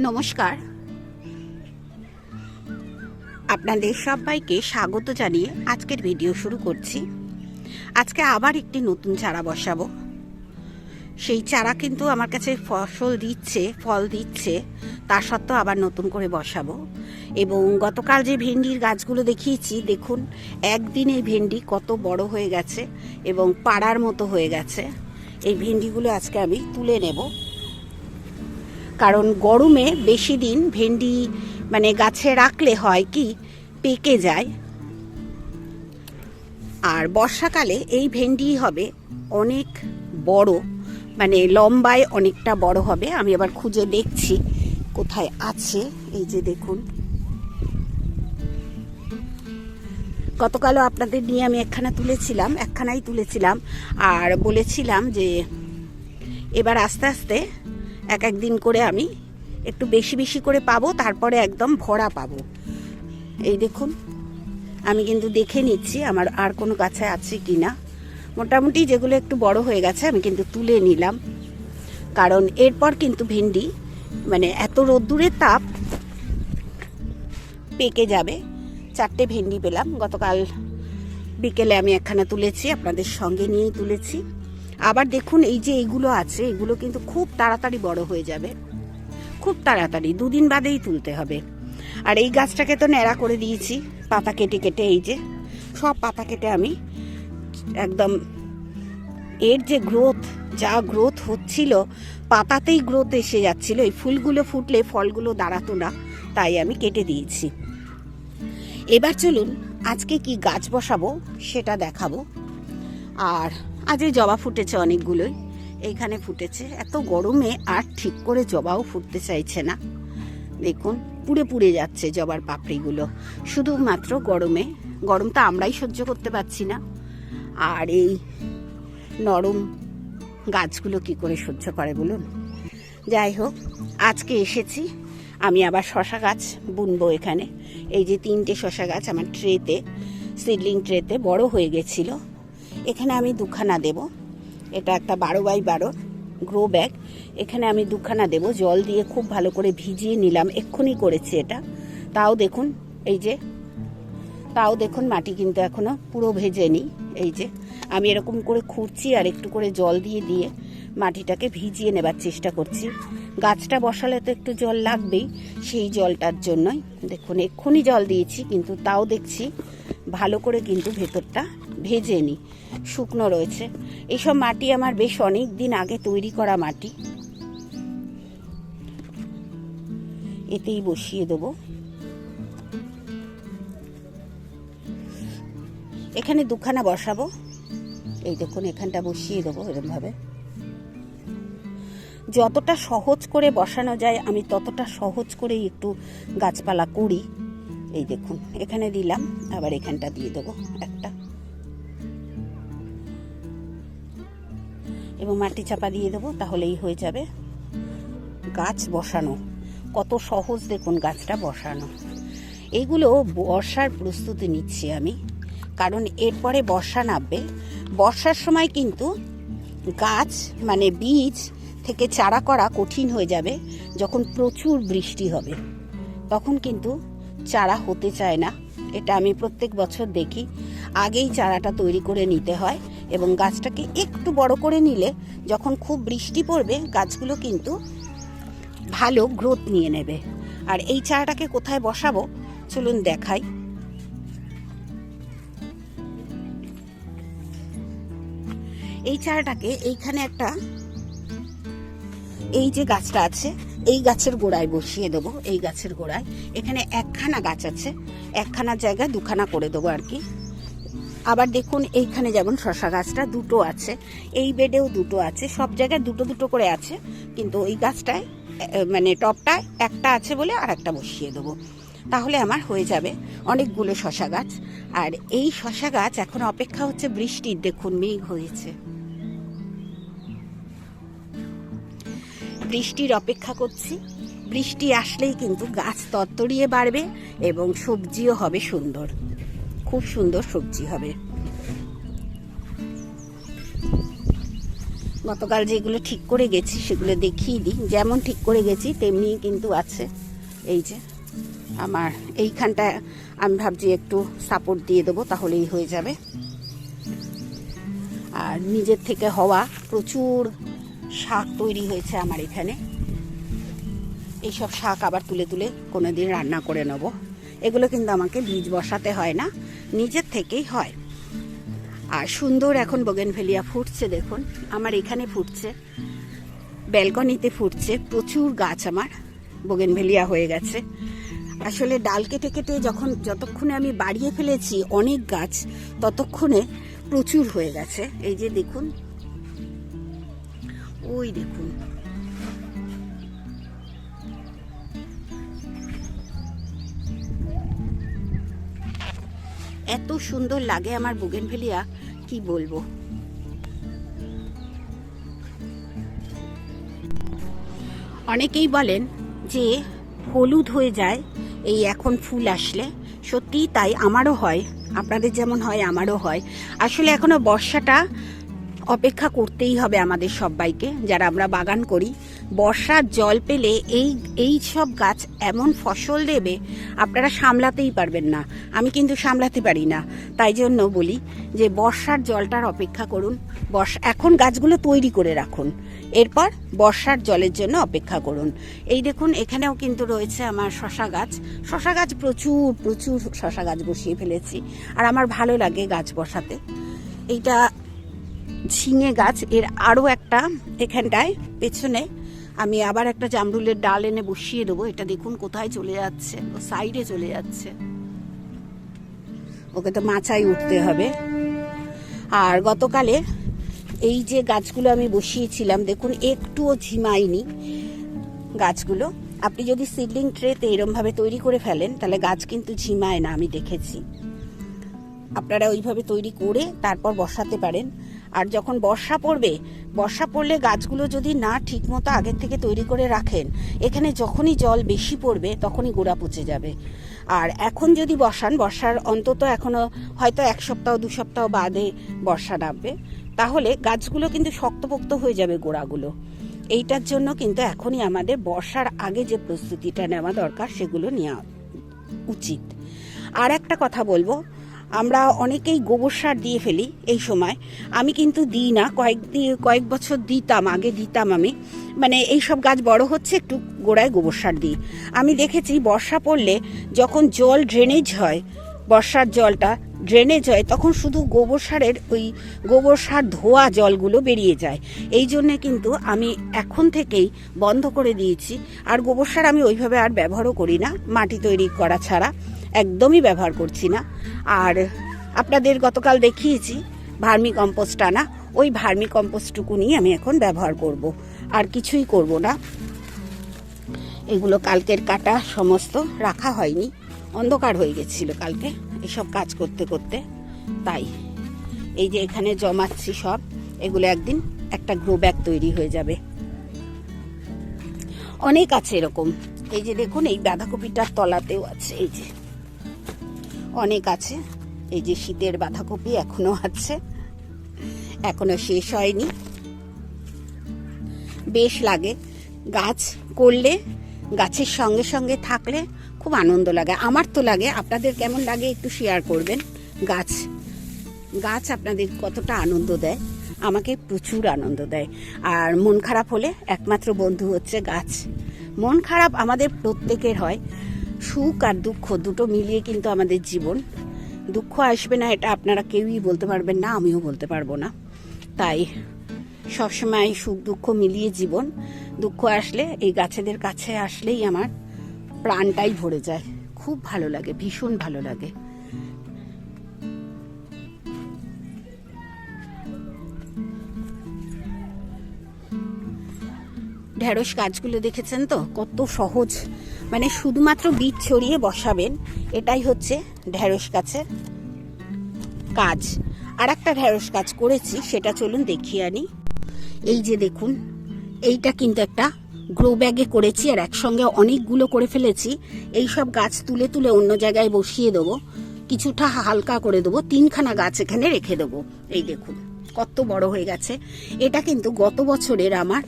নমস্কার। আপনাদের সবাইকে স্বাগত জানিয়ে আজকের ভিডিও শুরু করছি। আজকে আবার একটি নতুন চারা বসাবো। সেই চারা কিন্তু আমার কাছে ফসল দিচ্ছে, ফল দিচ্ছে, তা সত্ত্বেও আবার নতুন করে বসাবো। এবং গতকাল যে ভেন্ডির গাছগুলো দেখিয়েছি, দেখুন একদিনে ভেন্ডি কত বড় হয়ে গেছে এবং পাড়ার মতো হয়ে গেছে। এই ভেন্ডিগুলো আজকে আমি তুলে নেব। কারণ গরমে বেশি দিন ভেন্ডি মানে গাছে রাখলে হয় কি, পেকে যায়। আর বর্ষাকালে এই ভেন্ডি হবে অনেক বড় মানে লম্বায় অনেকটা বড় হবে। আমি আবার খুঁজে দেখছি কোথায় আছে। এই যে দেখুন। গতকালও আপনাদের নিয়ে আমি একখানা তুলেছিলাম, একখানাই তুলেছিলাম। আর বলেছিলাম যে, এবার আস্তে আস্তে এক এক দিন করে আমি একটু বেশি বেশি করে পাবো, তারপরে একদম ভরা পাবো। এই দেখুন, আমি কিন্তু দেখে নিচ্ছি আমার আর কোনো গাছে আছে কি না মোটামুটি যেগুলো একটু বড় হয়ে গেছে, আমি কিন্তু তুলে নিলাম। কারণ এরপর কিন্তু ভেন্ডি মানে এত রোদ্দুরের তাপ পেকে যাবে। চারটে ভেন্ডি পেলাম, গতকাল বিকেলে আমি একখানা তুলেছি, আপনাদের সঙ্গে নিয়েই তুলেছি। আবার দেখুন এই যে এইগুলো আছে, এগুলো কিন্তু খুব তাড়াতাড়ি বড় হয়ে যাবে। খুব তাড়াতাড়ি, দুদিন বাদেই তুলতে হবে। আর এই গাছটাকে তো ন্যাড়া করে দিয়েছি, পাতা কেটে কেটে এই যে, সব পাতা কেটে আমি একদম এর যে গ্রোথ, যা গ্রোথ হচ্ছিল, পাতাতেই গ্রোথ এসে যাচ্ছিল। এই ফুলগুলো ফুটলে ফলগুলো দাঁড়াতো না, তাই আমি কেটে দিয়েছি। এবার চলুন, আজকে কি গাছ বসাবো সেটা দেখাবো। আর আজ এই জবা ফুটেছে অনেকগুলোই। এইখানে ফুটেছে। এত গরমে আর ঠিক করে জবাও ফুটতে চাইছে না। দেখুন, পুড়ে পুড়ে যাচ্ছে জবার পাপড়িগুলো। শুধুমাত্র গরমে। গরমটা আমরাই সহ্য করতে পারছি না। আর এই নরম গাছগুলো কি করে সহ্য করে বলুন? যাই হোক, আজকে এসেছি। আমি আবার শশা গাছ বুনবো এখানে। এই যে তিনটে শশা গাছ আমার ট্রেতে, সিডলিং ট্রেতে বড় হয়ে গেছিল। এখানে আমি দুখানা দেব। এটা একটা বারো বাই বারো গ্রো ব্যাগ এখানে আমি দুখানা দেব। জল দিয়ে খুব ভালো করে ভিজিয়ে নিলাম। এক্ষুনি করেছি এটা। তাও দেখুন, এই যে, তাও দেখুন মাটি কিন্তু এখনও পুরো ভেজেনি। এই যে, আমি এরকম করে খুঁড়ছি আর একটু করে জল দিয়ে দিয়ে মাটিটাকে ভিজিয়ে নেবার চেষ্টা করছি। গাছটা বসালে তো একটু জল লাগবেই, সেই জলটার জন্যই। দেখুন, এক্ষুনি জল দিয়েছি, কিন্তু তাও দেখছি ভালো করে কিন্তু ভেতরটা ভেজেনি। শুকনো রয়েছে। এইসব মাটি আমার বেশ অনেক দিন আগে তৈরি করা মাটি। এতেই বসিয়ে দেবো। এখানে দুখানা বসাবো। এই দেখুন, এখানটা বসিয়ে দেবো এরমভাবে। যতটা সহজ করে বসানো যায়, আমি ততটা সহজ করেই একটু গাছপালা করি এই দেখুন, এখানে দিলাম, আবার এখানটা দিয়ে দেবো একটা। এবং মাটি চাপা দিয়ে দেবো, তাহলেই হয়ে যাবে গাছ বসানো। কত সহজ দেখুন গাছটা বসানো। এগুলো বর্ষার প্রস্তুতি নিচ্ছি আমি, কারণ এরপরে বর্ষা নামবে। বর্ষার সময় কিন্তু গাছ মানে বীজ থেকে চারা করা কঠিন হয়ে যাবে, যখন প্রচুর বৃষ্টি হবে। তখন কিন্তু চারা হতে চায় না, এটা আমি প্রত্যেক বছর দেখি। আগেই চারাটা তৈরি করে নিতে হয় এবং গাছটাকে একটু বড় করে নিলে যখন খুব বৃষ্টি পড়বে, গাছগুলো কিন্তু ভালো গ্রোথ নিয়ে নেবে। আর এই চারাটাকে কোথায় বসাবো? চলুন দেখাই। এই চারাটাকে এইখানে একটা এই যে গাছটা আছে, এই গাছের গোড়ায় বসিয়ে দেবো, এই গাছের গোড়ায়। এখানে একখানা গাছ আছে, একখানা জায়গায় দুখানা করে দেবো আর কি। আবার দেখুন এইখানে যেমন শশা গাছটা দুটো আছে, এই বেডেও দুটো আছে, সব জায়গায় দুটো দুটো করে আছে, কিন্তু ওই গাছটায় মানে টপটায় একটা আছে বলে আর একটা বসিয়ে দেবো। তাহলে আমার হয়ে যাবে অনেকগুলো শশা গাছ। আর এই শশা গাছ এখন অপেক্ষা হচ্ছে বৃষ্টির, দেখুন মেঘ হয়েছে। বৃষ্টির অপেক্ষা করছি। বৃষ্টি আসলেই কিন্তু গাছ তত্তরিয়ে বাড়বে এবং সবজিও হবে সুন্দর। খুব সুন্দর সবজি হবে। গতকাল যেগুলো ঠিক করে গেছি সেগুলো দেখিয়ে দিই। যেমন ঠিক করে গেছি তেমনি কিন্তু আছে। এই যে, আমার এইখানটা আমি ভাবছি একটু সাপোর্ট দিয়ে দেবো, তাহলেই হয়ে যাবে। আর নিজের থেকে হওয়া প্রচুর শাক তৈরি হয়েছে আমার এখানে। এইসব শাক আবার তুলে তুলে কোনো দিন রান্না করে নেব। এগুলো কিন্তু আমাকে বীজ বসাতে হয় না, নিজের থেকেই হয়। আর সুন্দর এখন বোগেনভেলিয়া ফুটছে, দেখুন, আমার এখানে ফুটছে, ব্যালকনিতে ফুটছে, প্রচুর গাছ আমার, বোগেনভেলিয়া হয়ে গেছে। আসলে ডাল কেটে কেটে যখন যতক্ষণে আমি বাড়িয়ে ফেলেছি অনেক গাছ, ততক্ষণে প্রচুর হয়ে গেছে। এই যে দেখুন, ওই দেখুন এত সুন্দর লাগে আমার বুগেন বুগেনভেলিয়া, কি বলব? অনেকেই বলেন যে হলুদ হয়ে যায়, এই এখন ফুল আসলে। সত্যিই তাই, আমারও হয়। আপনাদের যেমন হয়, আমারও হয়। আসলে এখনও বর্ষাটা অপেক্ষা করতেই হবে আমাদের সবাইকে, যারা আমরা বাগান করি। বর্ষার জল পেলে এই এই সব গাছ এমন ফসল দেবে, আপনারা সামলাতেই পারবেন না। আমি কিন্তু সামলাতে পারি না। তাই জন্য বলি যে বর্ষার জলটার অপেক্ষা করুন। বর্ষা, এখন গাছগুলো তৈরি করে রাখুন। এরপর বর্ষার জলের জন্য অপেক্ষা করুন। এই দেখুন, এখানেও কিন্তু রয়েছে আমার শশা গাছ। শশা গাছ প্রচুর প্রচুর শশা গাছ বসিয়ে ফেলেছি। আর আমার ভালো লাগে গাছ বসাতে। এইটা ঝিঙে গাছ, এর আরও একটা এখানটায় পেছনে আমি আবার একটা জামরুলের ডাল এনে বসিয়ে দেবো। এটা দেখুন কোথায় চলে যাচ্ছে, ও সাইডে চলে যাচ্ছে। ওকে তো মাচায় উঠতে হবে। আর গতকালে এই যে গাছগুলো আমি বসিয়েছিলাম, দেখুন, একটুও ঝিমায়নি গাছগুলো। আপনি যদি সিডলিং ট্রেতে এরমভাবে তৈরি করে ফেলেন, তাহলে গাছ কিন্তু ঝিমায় না, আমি দেখেছি। আপনারা ওইভাবে তৈরি করে তারপর বসাতে পারেন। আর যখন বর্ষা পড়বে, বর্ষা পড়লে গাছগুলো যদি না ঠিকমতো আগের থেকে তৈরি করে রাখেন, এখানে যখনই জল বেশি পড়বে তখনই গোড়া পচে যাবে। আর এখন যদি বসান, বর্ষার অন্তত এখনও হয়তো এক সপ্তাহ, দু সপ্তাহ বাদে বর্ষা নামবে, তাহলে গাছগুলো কিন্তু শক্তপোক্ত হয়ে যাবে গোড়াগুলো। এইটার জন্য কিন্তু এখনই আমাদের বর্ষার আগে যে প্রস্তুতিটা নেওয়া দরকার, সেগুলো নেওয়া উচিত। আর একটা কথা বলব আমরা অনেকেই গোবর সার দিয়ে ফেলি এই সময়। আমি কিন্তু দিই না, কয়েক কয়েক বছর দিতাম, আগে দিতাম আমি। মানে এই সব গাছ বড় হচ্ছে, একটু গোড়ায় গোবর সার দিই। আমি দেখেছি বর্ষা পড়লে যখন জল ড্রেনেজ হয়, বর্ষার জলটা ড্রেনেজ হয়, তখন শুধু গোবর সারের ওই গোবর সার ধোয়া জলগুলো বেরিয়ে যায়। এই জন্যে কিন্তু আমি এখন থেকেই বন্ধ করে দিয়েছি। আর গোবর সার আমি ওইভাবে আর ব্যবহারও করি না, মাটি তৈরি করা ছাড়া। একদমই ব্যবহার করছি না। আর আপনাদের গতকাল দেখিয়েছি, ভার্মি কম্পোস্ট আনা ওই ভার্মি কম্পোস্টটুকু নিয়ে আমি এখন ব্যবহার করব। আর কিছুই করব না। এগুলো কালকের কাটা সমস্ত রাখা হয়নি। অন্ধকার হয়ে গেছিল কালকে, এসব কাজ করতে করতে। তাই এই যে এখানে জমাচ্ছি সব, এগুলো একদিন একটা গ্রো ব্যাগ তৈরি হয়ে যাবে। অনেক আছে এরকম। এই যে দেখুন, এই বাঁধাকপিটার তলাতেও আছে, এই যে। অনেক আছে। এই যে শীতের বাঁধাকপি এখনও আছে। এখনও শেষ হয়নি। বেশ লাগে। গাছ করলে, গাছের সঙ্গে সঙ্গে থাকলে খুব আনন্দ লাগে। আমার তো লাগে। আপনাদের কেমন লাগে একটু শেয়ার করবেন। গাছ গাছ আপনাদের কতটা আনন্দ দেয়? আমাকে প্রচুর আনন্দ দেয়। আর মন খারাপ হলে একমাত্র বন্ধু হচ্ছে গাছ। মন খারাপ আমাদের প্রত্যেকের হয়। সুখ আর দুঃখ দুটো মিলিয়ে কিন্তু আমাদের জীবন। দুঃখ আসবে না, এটা আপনারা কেউই বলতে পারবেন না, আমিও বলতে পারব না। তাই সবসময় সুখ দুঃখ মিলিয়ে জীবন। দুঃখ আসলে, এই গাছেদের কাছে আসলেই আমার প্রাণটাই ভরে যায়। খুব ভালো লাগে, ভীষণ ভালো লাগে। ঢেঁড়স গাছগুলো দেখেছেন তো? কত সহজ। মানে শুধুমাত্র বীজ ছড়িয়ে বসাবেন, এটাই হচ্ছে ঢেঁড়স গাছের কাজ। আর একটা ঢেঁড়স কাজ করেছি, সেটা চলুন দেখিয়ে আনি। এই যে দেখুন, এইটা কিন্তু একটা গ্রো ব্যাগে করেছি, আর একসঙ্গে অনেকগুলো করে ফেলেছি। এই সব গাছ তুলে তুলে অন্য জায়গায় বসিয়ে দেবো, কিছুটা হালকা করে দেবো, তিনখানা গাছ এখানে রেখে দেবো। এই দেখুন, কত বড় হয়ে গেছে। এটা কিন্তু গত বছরের আমার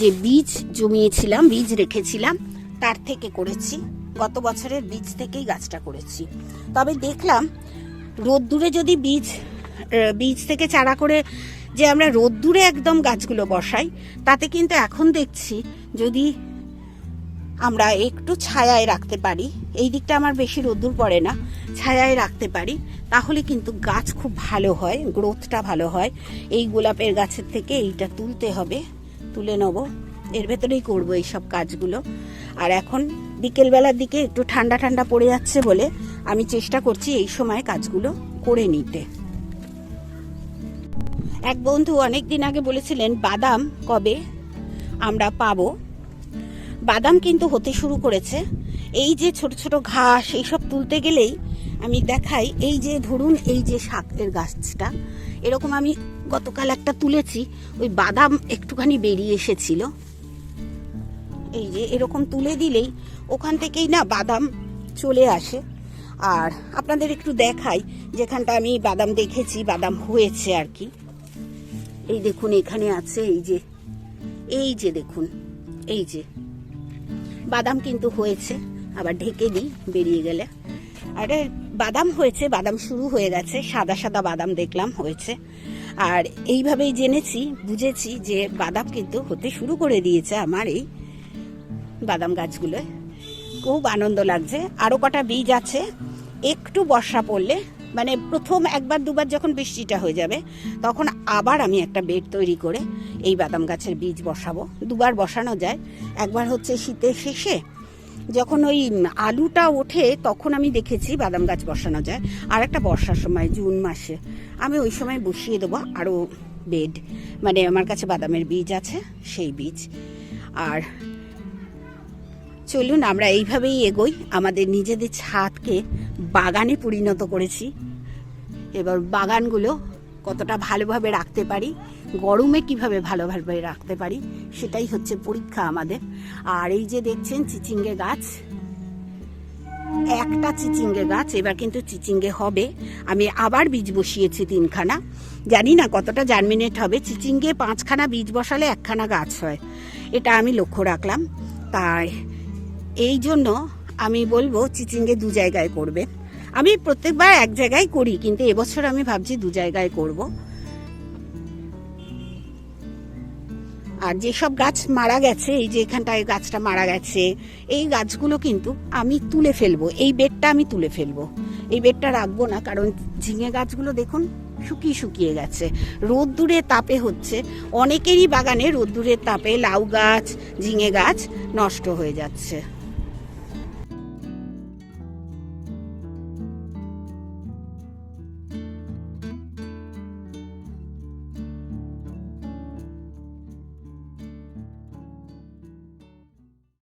যে বীজ জমিয়েছিলাম, বীজ রেখেছিলাম তার থেকে করেছি। গত বছরের বীজ থেকেই গাছটা করেছি। তবে দেখলাম, রোদ্দুরে যদি বীজ বীজ থেকে চারা করে যে আমরা রোদ্দুরে একদম গাছগুলো বসাই, তাতে কিন্তু এখন দেখছি যদি আমরা একটু ছায়ায় রাখতে পারি, এই দিকটা আমার বেশি রোদ্দুর পড়ে না, ছায়ায় রাখতে পারি, তাহলে কিন্তু গাছ খুব ভালো হয় গ্রোথটা ভালো হয়। এই গোলাপের গাছের থেকে এইটা তুলতে হবে, তুলে নেব। এর ভেতরেই করব এই সব কাজগুলো। আর এখন বিকেলবেলার দিকে একটু ঠান্ডা ঠান্ডা পড়ে যাচ্ছে বলে আমি চেষ্টা করছি এই সময় কাজগুলো করে নিতে। এক বন্ধু অনেক দিন আগে বলেছিলেন, বাদাম কবে আমরা পাবো? বাদাম কিন্তু হতে শুরু করেছে। এই যে ছোট ছোট ঘাস এইসব তুলতে গেলেই আমি দেখাই, এই যে ধরুন, এই যে শাকের গাছটা, এরকম আমি গতকাল একটা তুলেছি, ওই বাদাম একটুখানি বেরিয়ে এসেছিল। এই যে এরকম তুলে দিলেই ওখান থেকেই না বাদাম চলে আসে। আর আপনাদের একটু দেখাই, যেখানটা আমি বাদাম দেখেছি, বাদাম হয়েছে আর কি। এই দেখুন, এখানে আছে এই যে এই যে দেখুন, এই যে। বাদাম কিন্তু হয়েছে, আবার ঢেকে দিই, বেরিয়ে গেলে। আরে, বাদাম হয়েছে, বাদাম শুরু হয়ে গেছে, সাদা সাদা বাদাম দেখলাম হয়েছে। আর এইভাবেই জেনেছি, বুঝেছি যে বাদাম কিন্তু হতে শুরু করে দিয়েছে আমার এই বাদাম গাছগুলোয় খুব আনন্দ লাগছে। আরও কটা বীজ আছে। একটু বর্ষা পড়লে মানে প্রথম একবার দুবার যখন বৃষ্টিটা হয়ে যাবে, তখন আবার আমি একটা বেড তৈরি করে এই বাদাম গাছের বীজ বসাবো। দুবার বসানো যায়। একবার হচ্ছে শীতের শেষে যখন ওই আলুটা ওঠে, তখন আমি দেখেছি বাদাম গাছ বসানো যায়। আর একটা বর্ষার সময়, জুন মাসে, আমি ওই সময় বসিয়ে দেবো আরও বেড। মানে আমার কাছে বাদামের বীজ আছে, সেই বীজ। আর চলুন আমরা এইভাবেই এগোই। আমাদের নিজেদের ছাদকে বাগানে পরিণত করেছি। এবার বাগানগুলো কতটা ভালোভাবে রাখতে পারি, গরমে কীভাবে ভালোভাবে রাখতে পারি, সেটাই হচ্ছে পরীক্ষা আমাদের। আর এই যে দেখছেন চিচিঙ্গে গাছ, একটা চিচিঙ্গে গাছ, এবার কিন্তু চিচিঙ্গে হবে। আমি আবার বীজ বসিয়েছি তিনখানা। জানি না কতটা জার্মিনেট হবে। চিচিঙ্গে পাঁচখানা বীজ বসালে একখানা গাছ হয়। এটা আমি লক্ষ্য রাখলাম। তাই এই জন্য আমি বলব চিচিঙ্গে দু জায়গায় করবে। আমি প্রত্যেকবার এক জায়গায় করি, কিন্তু এবছর আমি ভাবছি দু জায়গায় করব। আর যেসব গাছ মারা গেছে, এই যে এখানটায় গাছটা মারা গেছে, এই গাছগুলো কিন্তু আমি তুলে ফেলব, এই বেডটা আমি তুলে ফেলব। এই বেডটা রাখব না, কারণ ঝিঙে গাছগুলো দেখুন শুকিয়ে শুকিয়ে গেছে। রোদ্দুরে তাপে হচ্ছে, অনেকেরই বাগানে রোদ্দুরের তাপে লাউ গাছ, ঝিঙে গাছ নষ্ট হয়ে যাচ্ছে।